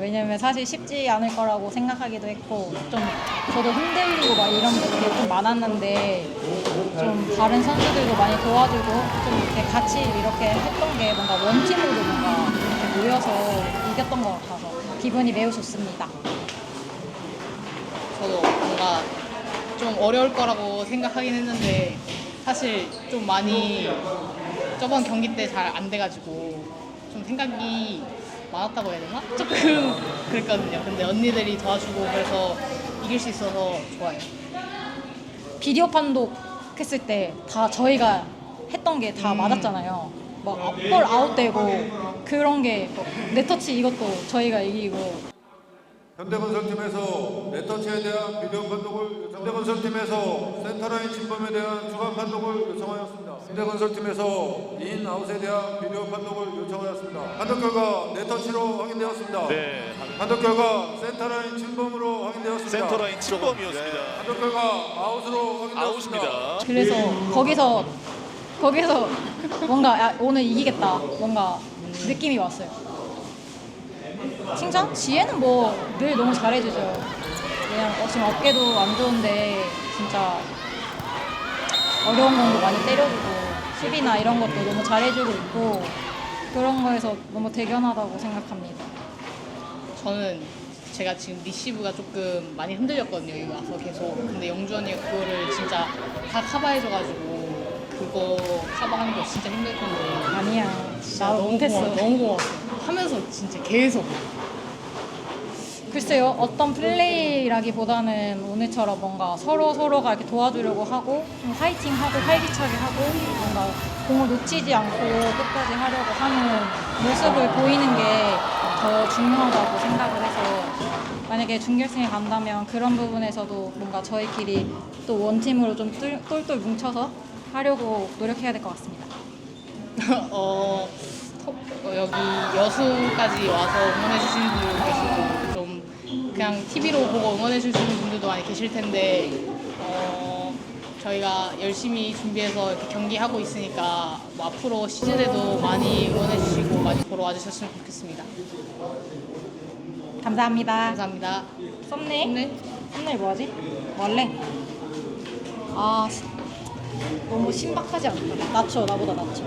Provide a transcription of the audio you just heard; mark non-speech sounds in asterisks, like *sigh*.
왜냐면 사실 쉽지 않을 거라고 생각하기도 했고 좀 저도 흔들리고 막 이런 게좀 많았는데 좀 다른 선수들도 많이 도와주고 좀 이렇게 같이 이렇게 했던 게 뭔가 원팀으로 뭔가 이렇게 모여서 이겼던 것 같아서 기분이 매우 좋습니다. 저도 뭔가 좀 어려울 거라고 생각하긴 했는데 사실 좀 많이 저번 경기 때 잘 안 돼가지고 좀 생각이 많았다고 해야 되나? 조금 그랬거든요. 근데 언니들이 도와주고 그래서 이길 수 있어서 좋아요. 비디오 판독 했을 때 다 저희가 했던 게 다 맞았잖아요. 막볼 아웃되고 그런 게 뭐 네터치 이것도 저희가 이기고 현대건설팀에서 네터치에 대한 비디오 판독을 요청- 현대건설팀에서 센터라인 침범에 대한 주간 판독을 요청하였습니다. 현대건설팀에서 인 아웃에 대한 비디오 판독을 요청하였습니다. 판독 결과 네터치로 확인되었습니다. 네, 판독 결과 센터라인 침범으로 확인되었습니다. 센터라인 침범이었습니다. 판독 결과 아웃으로 확인되었습니다. 아웃입니다. 그래서 거기서 거기서 뭔가 야, 오늘 이기겠다 뭔가 느낌이 왔어요. 칭찬? 지혜는 뭐 늘 너무 잘해주죠. 그냥 어, 지금 어깨도 안 좋은데 진짜 어려운 공도 많이 때려주고 수비나 이런 것도 너무 잘해주고 있고 그런 거에서 너무 대견하다고 생각합니다. 저는 제가 지금 리시브가 조금 많이 흔들렸거든요. 여기 와서 계속. 근데 영주 언니가 그거를 진짜 다 커버해줘가지고 그거 커버하는 거 진짜 힘들 텐데. 아니야, 진짜 나 너무 못했어. 고마워, 너무 고마웠어. 하면서 진짜 계속. 글쎄요, 어떤 플레이라기보다는 오늘처럼 뭔가 서로 서로가 이렇게 도와주려고 하고 좀 파이팅하고 활기차게 하고 뭔가 공을 놓치지 않고 끝까지 하려고 하는 모습을 보이는 게 더 중요하다고 생각을 해서 만약에 준결승에 간다면 그런 부분에서도 뭔가 저희끼리 또 원팀으로 좀 똘- 똘똘 뭉쳐서 하려고 노력해야 될 것 같습니다. *laughs* 어, 톡- 어, 여기 여수까지 와서 응원해주시는 분들 계시고 좀 그냥 TV로 보고 응원해 주시는 분들도 많이 계실 텐데 어, 저희가 열심히 준비해서 이렇게 경기하고 있으니까 뭐 앞으로 시즌에도 많이 응원해 주시고 많이 보러 와주셨으면 좋겠습니다. 감사합니다. 감사합니다. 썸네일? 네. 썸네일 뭐하지? 원래? 아 시- 너무 신박하지 않다. 낮춰 나보다 낮춰.